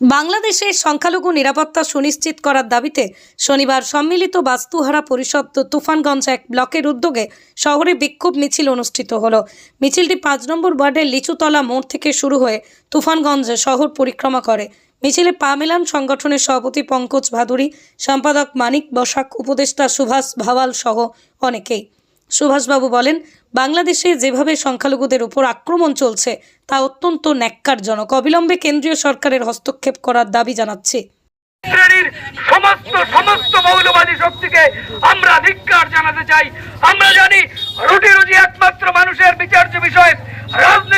বাংলাদেশের সংখ্যালঘু নিরাপত্তা সুনিশ্চিত করার দাবিতে শনিবার সম্মিলিত বাস্তুহারা পরিষদ তুফানগঞ্জ এক ব্লকের উদ্যোগে শহরে বিক্ষোভ মিছিল অনুষ্ঠিত হলো। মিছিলটি পাঁচ নম্বর ওয়ার্ডের লিচুতলা মোড় থেকে শুরু হয়ে তুফানগঞ্জে শহর পরিক্রমা করে। মিছিলে পা মেলান সংগঠনের সভাপতি পঙ্কজ ভাদুরী, সম্পাদক মানিক বসাক, উপদেষ্টা সুভাষ ভাওয়াল সহ অনেকেই। সুভাষবাবু বলেন, বাংলাদেশে যেভাবে সংখ্যালঘুদের উপর আক্রমণ চলছে, তা অত্যন্ত ন্যাক্কারজনক। অবিলম্বে কেন্দ্রীয় সরকারের হস্তক্ষেপ করার দাবি জানাচ্ছে। রাজনীতি সমস্ত সমস্ত মৌলবাদী শক্তিকে আমরা ধিক্কার জানাতে চাই। আমরা জানি রুটি রুজি একমাত্র মানুষের বিচার্য বিষয় রাজনীতির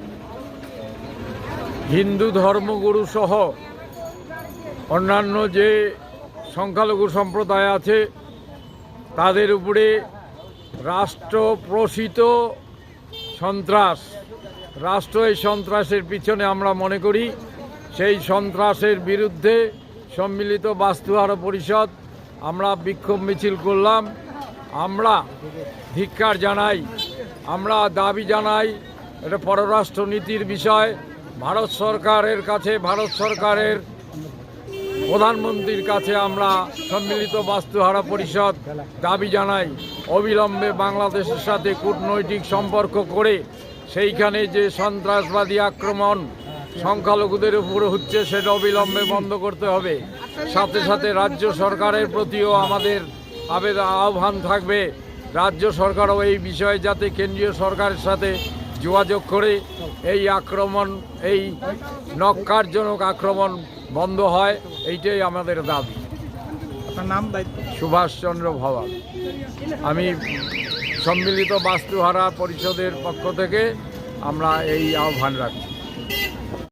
হিন্দু ধর্মগুরু সহ অন্যান্য যে সংখ্যালঘু সম্প্রদায় আছে, তাদের উপরে রাষ্ট্র প্রসিত সন্ত্রাস, রাষ্ট্র এই সন্ত্রাসের পিছনে আমরা মনে করি। সেই সন্ত্রাসের বিরুদ্ধে সম্মিলিত বাস্তুহারা পরিষদ আমরা বিক্ষোভ মিছিল করলাম। আমরা ধিক্কার জানাই, আমরা দাবি জানাই, এটা পররাষ্ট্র নীতির বিষয়। ভারত সরকারের কাছে, ভারত সরকারের প্রধানমন্ত্রীর কাছে আমরা সম্মিলিত বাস্তুহারা পরিষদ দাবি জানাই। অবিলম্বে বাংলাদেশের সাথে কূটনৈতিক সম্পর্ক করে সেইখানে যে সন্ত্রাসবাদী আক্রমণ সংখ্যালঘুদের উপর হচ্ছে, সেটা অবিলম্বে বন্ধ করতে হবে। সাথে সাথে রাজ্য সরকারের প্রতিও আমাদের আবেদন, আহ্বান থাকবে। রাজ্য সরকারও এই বিষয়ে যাতে কেন্দ্রীয় সরকারের সাথে যোগাযোগ করে এই আক্রমণ এই নক্কারজনক আক্রমণ বন্ধ হয় এইটাই আমাদের দাবি। আপনার নাম সুভাষচন্দ্র ভবান। আমি সম্মিলিত বাস্তুহারা পরিষদের পক্ষ থেকে আমরা এই আহ্বান রাখি